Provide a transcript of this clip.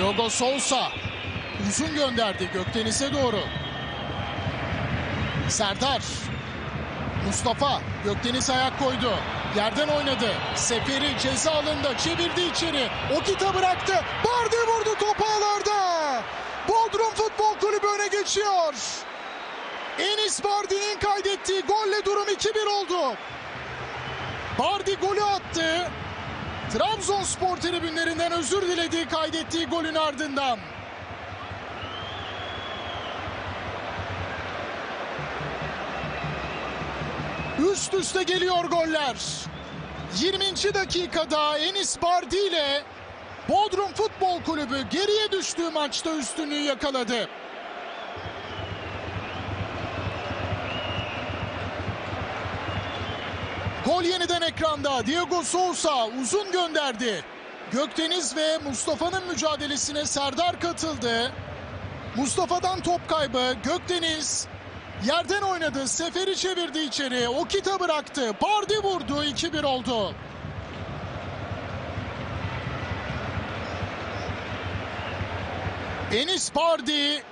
Diogo Sousa uzun gönderdi Gökdeniz'e doğru. Serdar. Mustafa Gökdeniz ayak koydu. Yerden oynadı. Seferi ceza alanında çevirdi içeri. Okita bıraktı. Bardi vurdu topu ağlarda. Bodrum Futbol Kulübü öne geçiyor. Enis Bardi'nin kaydettiği golle durum 2-1 oldu. Bardi golü attı. Trabzonspor tribünlerinden özür dilediği kaydettiği golün ardından. Üst üste geliyor goller. 20. dakikada Enis Bardi ile Bodrum Futbol Kulübü geriye düştüğü maçta üstünlüğü yakaladı. Gol yeniden ekranda. Diego Sousa uzun gönderdi. Gökdeniz ve Mustafa'nın mücadelesine Serdar katıldı. Mustafa'dan top kaybı. Gökdeniz yerden oynadı. Seferi çevirdi içeri. Okita bıraktı. Bardi vurdu. 2-1 oldu. Enis Bardi